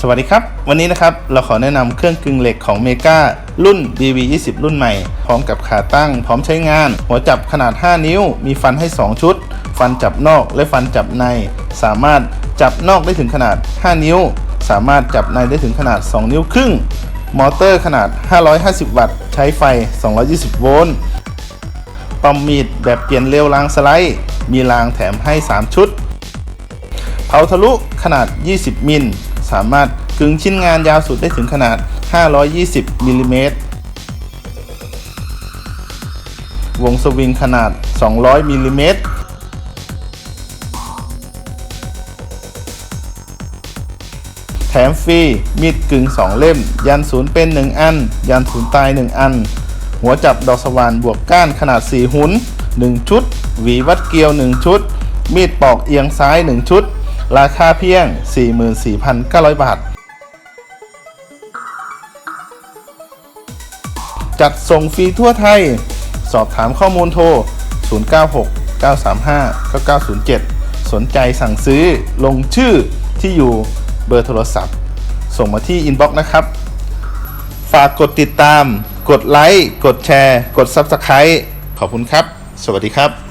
สวัสดีครับ วันนี้นะครับเราขอแนะนำเครื่องกึ่งเหล็กของเมการุ่น DV20 รุ่นใหม่ พร้อมกับขาตั้ง พร้อมใช้งาน หัวจับขนาด 5 นิ้ว มีฟันให้ 2 ชุด ฟันจับนอกและฟันจับใน สามารถจับนอกได้ถึงขนาด 5 นิ้ว สามารถจับในได้ถึงขนาด 2 นิ้วครึ่ง มอเตอร์ขนาด 550 วัตต์ ใช้ไฟ 220 โวลต์ปอมมีดแบบเปลี่ยนเร็วรางสไลด์ มีรางแถมให้ 3 ชุดเผาทะลุขนาด 20 มิล สามารถกึงชิ้นงานยาวสุดได้ถึงขนาด 520มิลลิเมตรวงสวิงขนาด 200มิลลิเมตรแถมฟรีมีดกึ่ง 2 เล่ม ยันศูนย์เป็น 1 อัน ยันศูนย์ตาย 1 อัน หัวจับดอกสว่านบวกก้านขนาด 4 หุน1 ชุด หวีวัดเกลียว 1 ชุด มีดปอกเอียงซ้าย 1 ชุด ราคาเพียง 44,900 บาท จัดส่งฟรีทั่วไทย สอบถามข้อมูลโทร 096 935 9907 สนใจสั่งซื้อลงชื่อที่อยู่เบอร์โทรศัพท์ ส่งมาที่อินบ็อกซ์นะครับ ฝากกดติดตาม กดไลค์ กดแชร์ กด Subscribe ขอบคุณครับ สวัสดีครับ